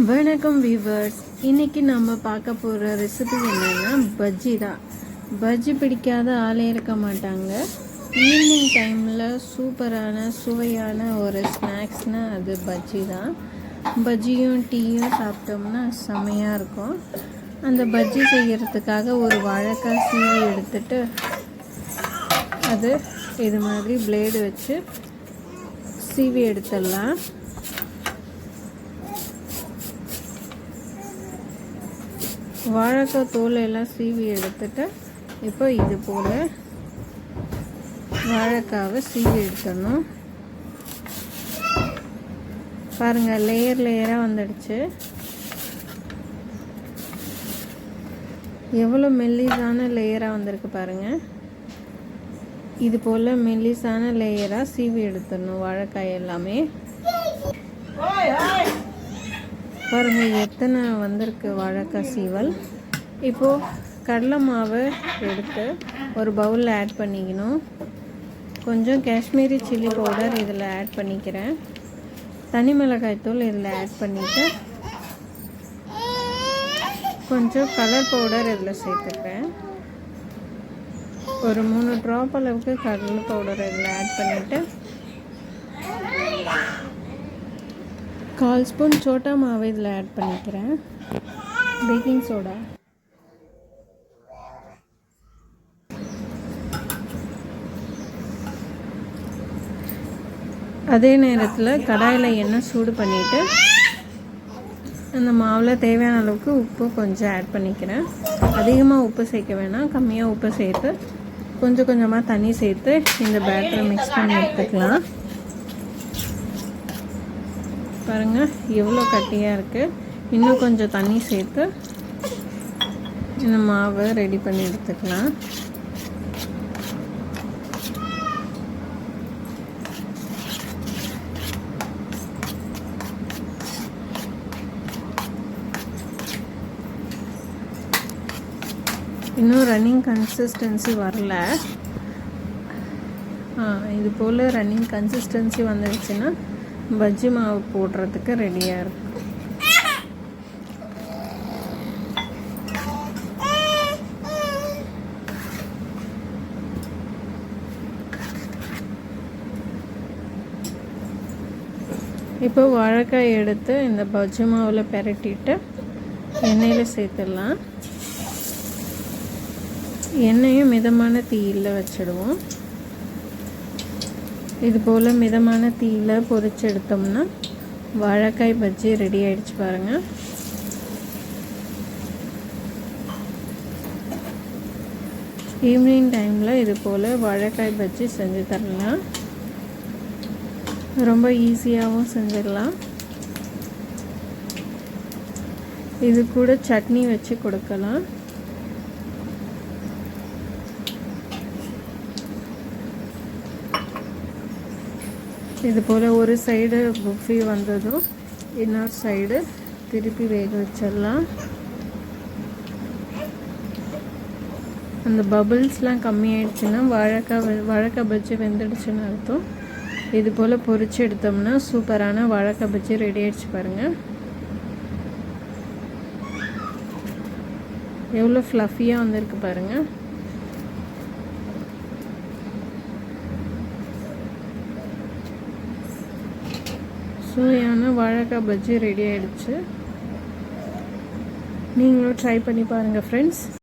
வணக்கம் வீவர்ஸ் இன்னைக்கு நம்ம பார்க்க போகிற ரெசிபி என்னென்னா பஜ்ஜி தான். பஜ்ஜி பிடிக்காத ஆளே இருக்க மாட்டாங்க. ஈவினிங் டைமில் சூப்பரான சுவையான ஒரு ஸ்நாக்ஸ்னால் அது பஜ்ஜி தான். பஜ்ஜியும் டீயும் சாப்பிட்டோம்னா செமையாக இருக்கும். அந்த பஜ்ஜி செய்கிறதுக்காக ஒரு வாழைக்காய் சீவி எடுத்துட்டு அது இது மாதிரி பிளேடு வச்சு சீவி எடுத்துடலாம். வாழைக்காய் தோலை எல்லாம் சீவி எடுத்துட்டு இப்போ இது போல் வாழைக்காவை சீவி எடுத்துடணும். பாருங்கள் லேயர் லேயராக வந்துடுச்சு. எவ்வளோ மெல்லிஸான லேயராக வந்திருக்கு பாருங்கள் இது போல் மெல்லிஸான லேயராக சீவி எடுத்துடணும் வாழைக்காய் எல்லாமே. பாருங்க எத்தனை வந்திருக்கு வாழைக்காய் சீவல். இப்போது கடலை மாவு எடுத்து ஒரு பவுலில் ஆட் பண்ணிக்கணும். கொஞ்சம் காஷ்மீரி சில்லி பவுடர் இதில் ஆட் பண்ணிக்கிறேன். தனி மிளகாய் தூள் இதில் ஆட் பண்ணிவிட்டு கொஞ்சம் கலர் பவுடர் இதில் சேர்த்துக்கிறேன் ஒரு மூணு ட்ராப் அளவுக்கு கடலை பவுடர் இதில் ஆட் பண்ணிவிட்டு கால் ஸ்பூன் சோட்டா மாவு இதில் ஆட் பண்ணிக்கிறேன். பேக்கிங் சோடா அதே நேரத்தில் கடாயில் எண்ணெய் சூடு பண்ணிவிட்டு அந்த மாவில் தேவையான அளவுக்கு உப்பு கொஞ்சம் ஆட் பண்ணிக்கிறேன். அதிகமாக உப்பு சேர்க்க வேணாம் கம்மியாக உப்பு சேர்த்து கொஞ்சம் கொஞ்சமாக தண்ணி சேர்த்து இந்த பேட்டரை மிக்ஸ் பண்ணி எடுத்துக்கலாம். பாருங்கள் எவ்வளோ கட்டியாக இருக்குது இன்னும் கொஞ்சம் தண்ணி சேர்த்து இந்த மாவை ரெடி பண்ணி எடுத்துக்கலாம். இன்னும் ரன்னிங் கன்சிஸ்டன்சி வரல. இது போல் ரன்னிங் கன்சிஸ்டன்சி வந்துடுச்சுன்னா பஜ்ஜி மாவு போடுறதுக்கு ரெடியாக இருக்கும் இப்போ வாழைக்காய் எடுத்து இந்த பஜ்ஜி மாவில் பெரட்டிட்டு எண்ணெயில் சேர்த்துடலாம். எண்ணெயும் மிதமான தீயில் வச்சிடுவோம். இது போல் மிதமான தீயில் பொறிச்சு எடுத்தோம்னா வாழைக்காய் பஜ்ஜி ரெடி ஆயிடுச்சு பாருங்கள் ஈவினிங் டைமில் இது போல் வாழைக்காய் பஜ்ஜி செஞ்சு தரலாம். ரொம்ப ஈஸியாகவும் செஞ்சிடலாம். இது கூட சட்னி வச்சு கொடுக்கலாம். இது போல் ஒரு சைடு புஃபி வந்ததும் இன்னொரு சைடு திருப்பி வேக வச்சிடலாம். அந்த பபுள்ஸ்லாம் கம்மியாயிடுச்சுன்னா வாழைக்காய் வாழைக்காய் பஜ்ஜி வெந்துடுச்சுன்னு அர்த்தம். இது போல் பொறிச்சு எடுத்தோம்னா சூப்பரான வாழைக்காய் பஜ்ஜி ரெடி ஆயிடுச்சு பாருங்கள் எவ்வளோ ஃப்ளஃபியாக வந்திருக்கு பாருங்கள் சுவையான வாழைக்காய் பஜ்ஜி ரெடி ஆயிடுச்சு. நீங்களும் ட்ரை பண்ணி பாருங்கள் ஃப்ரெண்ட்ஸ்